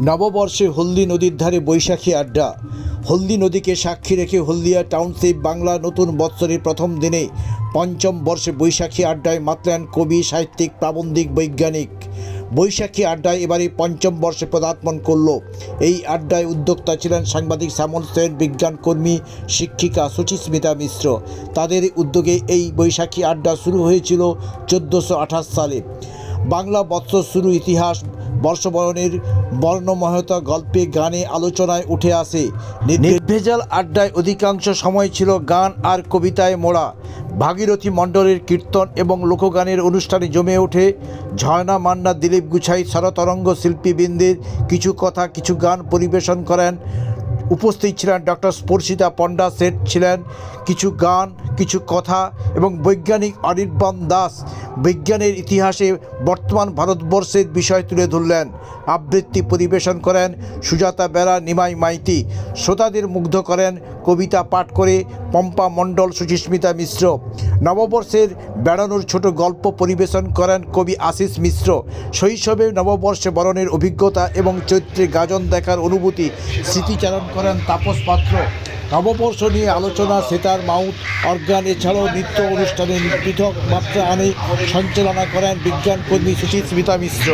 নববর্ষে হলদি নদীর ধারে বৈশাখী আড্ডা। হলদি নদীকে সাক্ষী রেখে হলদিয়া টাউনশিপ বাংলা নতুন বৎসরের প্রথম দিনে পঞ্চম বর্ষে বৈশাখী আড্ডায় মাতলেন কবি, সাহিত্যিক, প্রাবন্ধিক, বৈজ্ঞানিক। বৈশাখী আড্ডায় এবারে পঞ্চম বর্ষে পদার্পণ করল। এই আড্ডায় উদ্যোক্তা ছিলেন সাংবাদিক শ্যামল সেন বিজ্ঞানকর্মী শিক্ষিকা সুচিস্মিতা মিশ্র। তাদের উদ্যোগে এই বৈশাখী আড্ডা শুরু হয়েছিল চোদ্দোশো সালে। বাংলা বৎসর শুরু ইতিহাস বর্ষবরণের বর্ণময়তা গল্পে গানে আলোচনায় উঠে আসে। নির্ভেজাল আড্ডায় অধিকাংশ সময় ছিল গান আর কবিতায় মোড়া। ভাগীরথী মণ্ডলের কীর্তন এবং লোকগানের অনুষ্ঠানে জমে ওঠে ঝর্ণা মান্না, দিলীপ গুছাই শরতরঙ্গ শিল্পীবৃন্দের কিছু কথা, কিছু গান পরিবেশন করেন। উপস্থিত ছিলেন ডক্টর স্পর্শিতা পণ্ডা, সেট ছিলেন কিছু গান কিছু কথা এবং বৈজ্ঞানিক অনির্বাণ দাস বিজ্ঞানের ইতিহাসে বর্তমান ভারতবর্ষের বিষয় তুলে ধরলেন। আবৃত্তি পরিবেশন করেন সুজাতা বেরা নিমাই মাইতি। শ্রোতাদের মুগ্ধ করেন কবিতা পাঠ করে পম্পা মণ্ডল সুচিস্মিতা মিশ্র। নববর্ষের বেড়ানোর ছোট গল্প পরিবেশন করেন কবি আশিস মিশ্র। শৈশবে নববর্ষে বরণের অভিজ্ঞতা এবং চৈত্রে গাজন দেখার অনুভূতি স্মৃতিচারণ করেন তাপস পাত্র। নববর্ষ নিয়ে আলোচনা, সেতার মাউথ অর্গান, এছাড়াও নৃত্য অনুষ্ঠানে পৃথক মাত্রা আনে সঞ্চালনা করেন বিজ্ঞানকর্মী সুচিস্মিতা মিশ্র।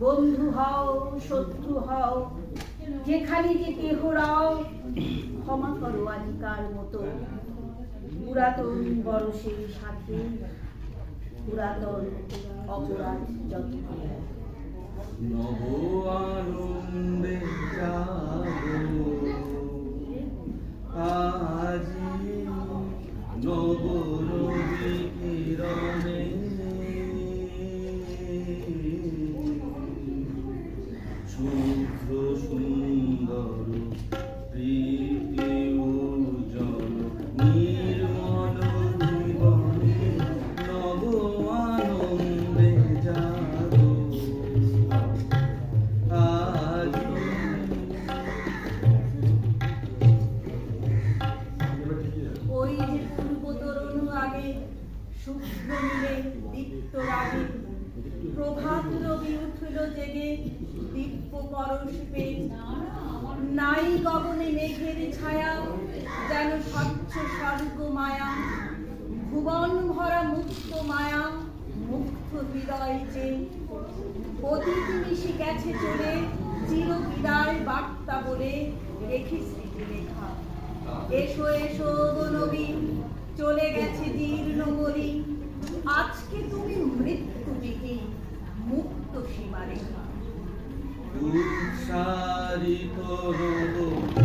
বন্ধু হও, শত্রু হও, যেখানে যে কেহ রাও, ক্ষমা করো আজিকার মতো। পুরাতন বরসের সাথে পুরাতন অপরাধ যত নব আনন্দে আজি নব রবি কিরণে শুভ্র সুন্দর প্রীতি উজ্জ্বল নির্মল জীবনে নাই গগনে মেঘের ছায়া যেন স্বচ্ছ স্বর্গ মায়া, ভুবন ভরা মুক্ত মায়া, মুক্ত হৃদয় যে। অতীত মিশে গেছে চলে, চির বিদায় বার্তা বলে রেখে স্মৃতি লেখা এসো এসো গো নবীন চলে গেছে জীর্ণ আজকে তুমি মৃত্যু বিহীন, মুক্ত সীমারেখা। জীবন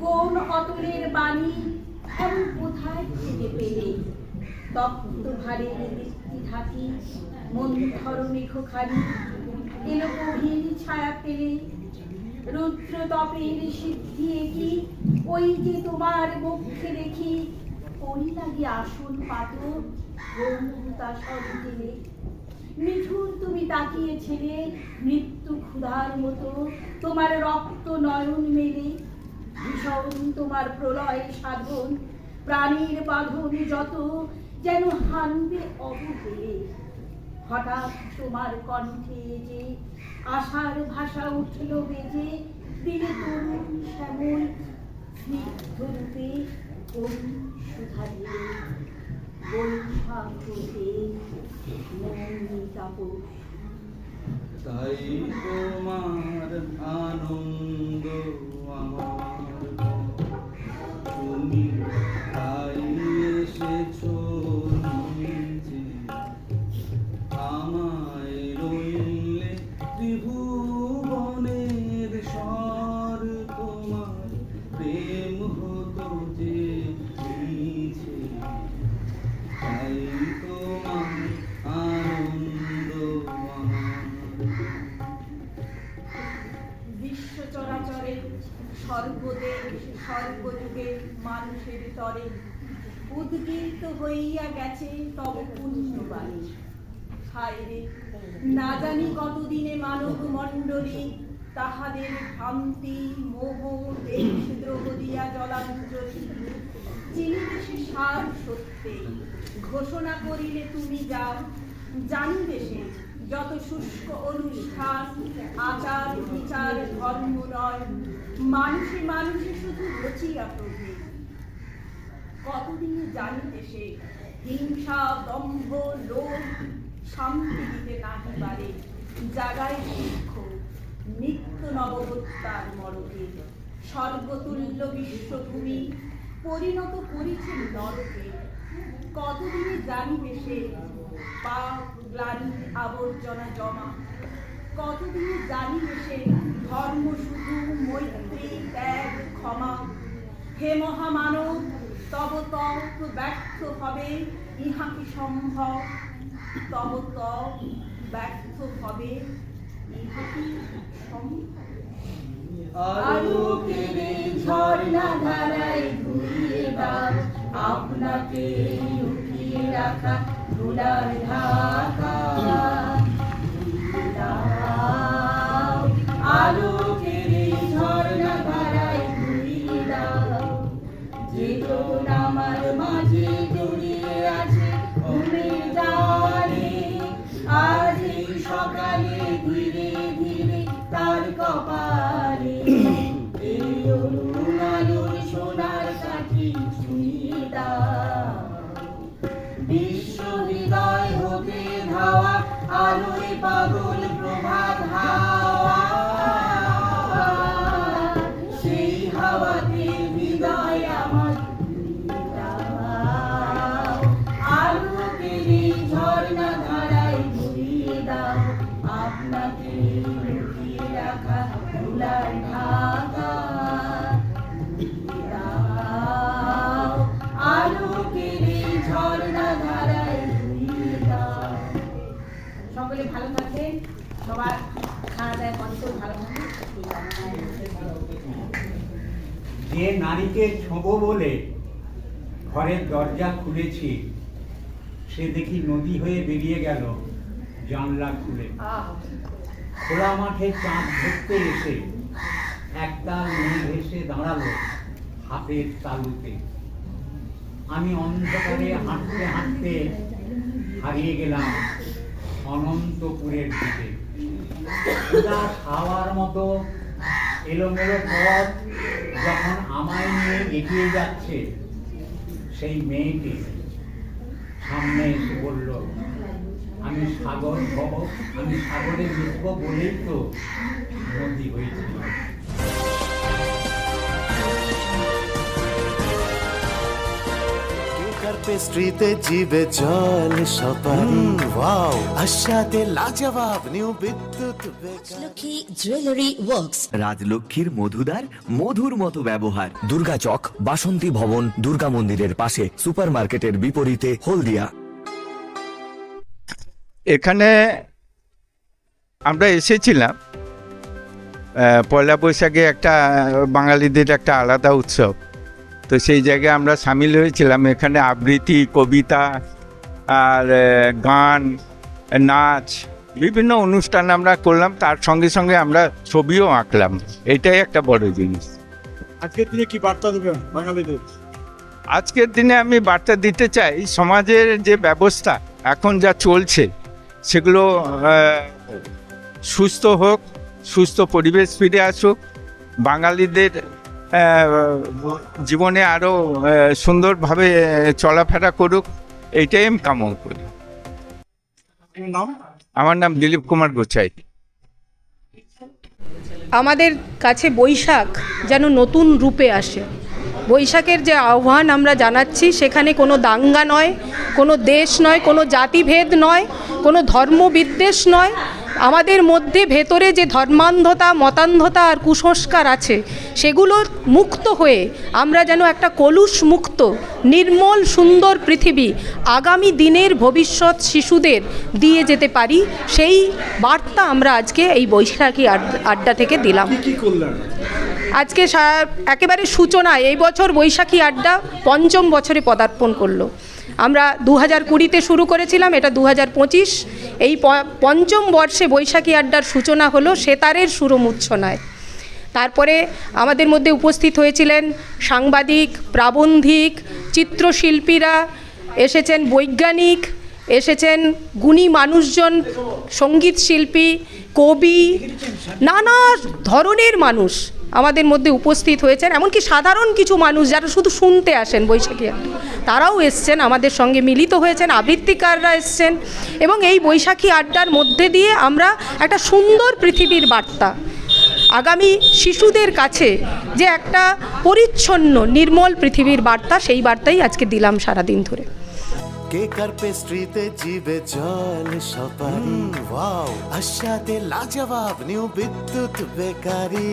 কোন অতলের বাণী এমন কোথায় থেকে পেলে? তপ্ত ভারের দৃষ্টি ঢাকি, মন্থর মেঘখানি, এলো গভীর ছায়া পেলে রুদ্র তপের সিদ্ধি কি ওই যে তোমার মুখে দেখি। ওই লাগি আসন পাত গৌরতা সব দিলে নিঠুর তুমি তাকিয়েছিলে মৃত্যু ক্ষুধার মতো, তোমার রক্ত নয়ন মেলে। ভীষণ তোমার প্রলয় সাধন, প্রাণীর বাঁধন যত যেন হানবে অবহেলে হঠাৎ তোমার কণ্ঠে যে আশার ভাষা উঠল বেজে, দিলে তরুণ শ্যামল স্নিগ্ধ রূপে তাপস। তাই তোমার আনন্দ আমার না জানি কতদিনে মানব মণ্ডলী তাহাদের ভ্রান্তি, মোহ দিয়া জলাঞ্জলি সে সার সত্যে। ঘোষণা করিলে তুমি যাও, জানিবে সে যত শুষ্ক অনুষ্ঠান, আচার, বিচার, ধর্ম, নয়। মানুষে মানুষে শুধু রচিয়া প্রভে। কতদিনে জানিতে সে হিংসা দম্ভ লোভ শান্তি দিতে নাহি পারে জাগায় দুঃখ জগৎতার মরকে। স্বর্গতুল্য বিশ্বভূমি, পরিণত করেছেন নরকে। কতদিনে জানিবে সে? পাপ, গ্লানি, আবর্জনা জমা। কতদিনে জানিবে সে? ধর্ম শুধু মৈত্রী, ত্যাগ, ক্ষমা। হে মহামানব তব তপ ব্যর্থ হবে, ইহা কি সম্ভব? তব তপ ব্যর্থ হবে, ইহা কি সম্ভব? আলোকের ঝর্ণা ধারায় ঘুরিয়ে আপনাকে লুকিয়ে রাখা ঢাকা। সোনার কাঠি বিশ্ব হৃদয় হতে ধাওয়া আলোয় পাগল নারীকে ছোঁবো বলে ঘরের দরজা খুলেছি, সে দেখি নদী হয়ে বেরিয়ে গেল জানলা খুলে। খোলা মাঠে চাঁদ ধরতে এসে একটা মেয়ে ভেসে দাঁড়াল হাতের তালুতে। আমি অন্ধকারে হাঁটতে হাঁটতে হারিয়ে গেলাম অনন্তপুরের দিকে। হাওয়ার মতো এলোমেলো পথ যখন আমায় নিয়ে এগিয়ে যাচ্ছে, সেই মেয়েটি সামনে এসে বলল, আমি সাগর হব আমি সাগরে মিশব বলেই তো নদী হয়েছিল। কেকার পেস্ট্রিতে জিবে জল সপারি ওয়াও আশাতে লাজবাব new Bidyut Rajlakshmi jewellery works রাজলক্ষ্মীর মধুদার মধুর মতো ব্যবহার। দুর্গা চক বাসন্তী ভবন দুর্গা মন্দিরের পাশে সুপারমার্কেটের বিপরীতে হলদিয়া। এখানে আমরা এসেছিলাম আহ, পয়লা বৈশাখে একটা বাঙালিদের একটা আলাদা উৎসব। তো সেই জায়গায় আমরা সামিল হয়েছিলাম। এখানে আবৃত্তি কবিতা আর গান নাচ বিভিন্ন অনুষ্ঠান আমরা করলাম। তার সঙ্গে সঙ্গে আমরা ছবিও আঁকলাম। এটাই একটা বড় জিনিস। আজকের দিনে কি বার্তা দেবেন বাঙালিদের? আজকের দিনে আমি বার্তা দিতে চাই সমাজের যে ব্যবস্থা এখন যা চলছে সেগুলো সুস্থ হোক সুস্থ পরিবেশ ফিরে আসুক। বাঙালিদের জীবনে আরও সুন্দরভাবে চলাফেরা করুক, এইটাই আমি কামনা করি। আমার নাম দিলীপ কুমার গোচাই আমাদের কাছে বৈশাখ যেন নতুন রূপে আসে। বৈশাখের যে আহ্বান আমরা জানাচ্ছি, সেখানে কোনো দাঙ্গা নয়, কোনো দেশ নয়, কোনো জাতিভেদ নয়, কোনো ধর্মবিদ্বেষ নয় আমাদের মধ্যে ভেতরে যে ধর্মান্ধতা মতান্ধতা আর কুসংস্কার আছে সেগুলো মুক্ত হয়ে আমরা যেন একটা কলুষ মুক্ত নির্মল সুন্দর পৃথিবী আগামী দিনের ভবিষ্যৎ শিশুদের দিয়ে যেতে পারি সেই বার্তা আমরা আজকে এই বৈশাখী আড্ডা থেকে দিলাম। আজকে একেবারে সূচনায় এই বছর বৈশাখী আড্ডা পঞ্চম বছরে পদার্পণ করল। আমরা দু হাজার কুড়িতে শুরু করেছিলাম, এটা দু হাজার পঁচিশ। এই পঞ্চম বর্ষে বৈশাখী আড্ডার সূচনা হলো সেতারের সুরমূর্ছনায় তারপরে আমাদের মধ্যে উপস্থিত হয়েছিলেন সাংবাদিক, প্রাবন্ধিক, চিত্রশিল্পীরা, এসেছেন বৈজ্ঞানিক, এসেছেন গুণী মানুষজন, সংগীত শিল্পী, কবি, নানা ধরনের মানুষ। আমাদের মধ্যে উপস্থিত হয়েছেন এমনকি সাধারণ কিছু মানুষ যারা শুধু শুনতে আসেন বৈশাখী আড্ডা, তারাও এসছেন আমাদের সঙ্গে মিলিত হয়েছেন আবৃত্তিকাররা এসছেন এবং এই বৈশাখী আড্ডার মধ্যে দিয়ে আমরা একটা সুন্দর পৃথিবীর বার্তা। আগামী শিশুদের কাছে যে একটা পরিচ্ছন্ন নির্মল পৃথিবীর বার্তা সেই বার্তাই আজকে দিলাম সারাদিন ধরে। কেক আর পেস্ট্রিতে জিবে জল সপারি। ওয়াও আশাতে লাজবাব নিউ বিদ্যুৎ বেকারি।